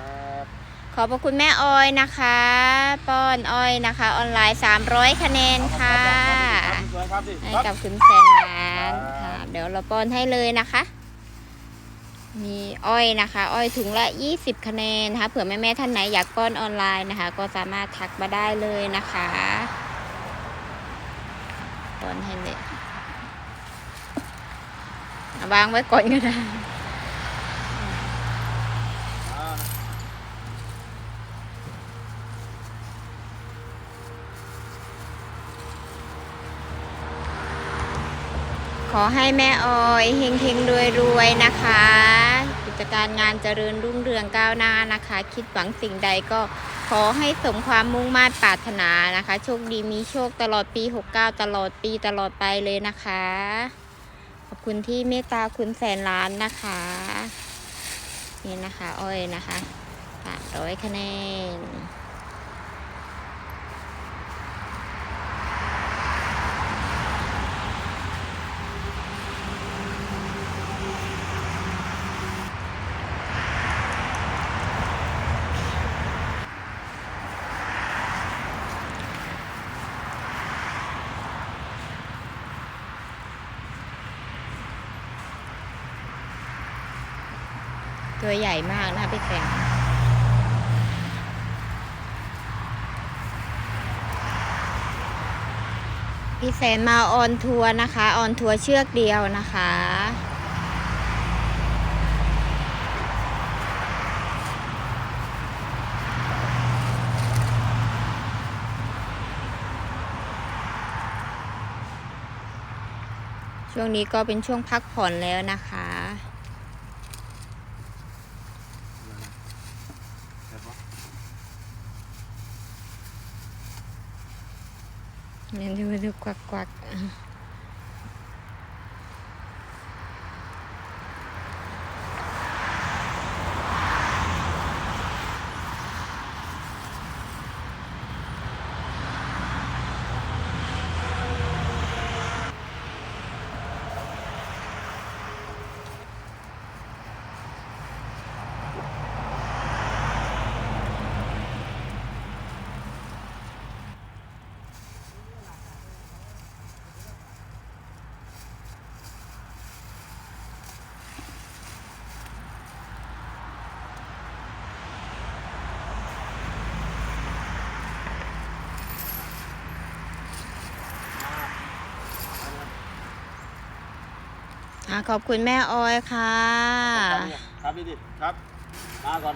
ครับขอบพระคุณแม่ออยนะคะ ป้อนอ้อยนะคะ ออนไลน์ 300 คะแนนค่ะครับสวยครับดิให้ครับกับคุณแซนล้านครัค่ะบเดี๋ยวเราป้อนให้เลยนะคะ มีอ้อยนะคะ อ้อยถุงละ 20 คะแนนนะคะ เผื่อแม่ๆท่านไหนอยากป้อนออนไลน์นะคะ ก็สามารถทักมาได้เลยนะคะป้อนให้เลยเอาวางไว้ก่อนก็ได้ อ่า ขอให้แม่ออยเฮงเฮงรวยรวยนะคะ กิจการงานเจริญรุ่งเรืองก้าวหน้านะคะ คิดหวังสิ่งใดก็ขอให้สมความมุ่งมา่ปรารถนานะคะ โชคดีมีโชคตลอดปี 69 ตลอดปีตลอดไปเลยนะคะ ขอบคุณที่เมตตาคุณแสนล้านนะคะ นี่นะคะ อ้อยนะคะ300คะแนน ตัวใหญ่มากนะคะพี่แสงพี่แสนมาออนทัวร์นะคะ ออนทัวร์เชือกเดียวนะคะ ช่วงนี้ก็เป็นช่วงพักผ่อนแล้วนะคะ เดี๋ยวก่อน เนี่ยดูดูก ขอบคุณแม่ออยค่ะ ครับพี่ดิครับ มาก่อน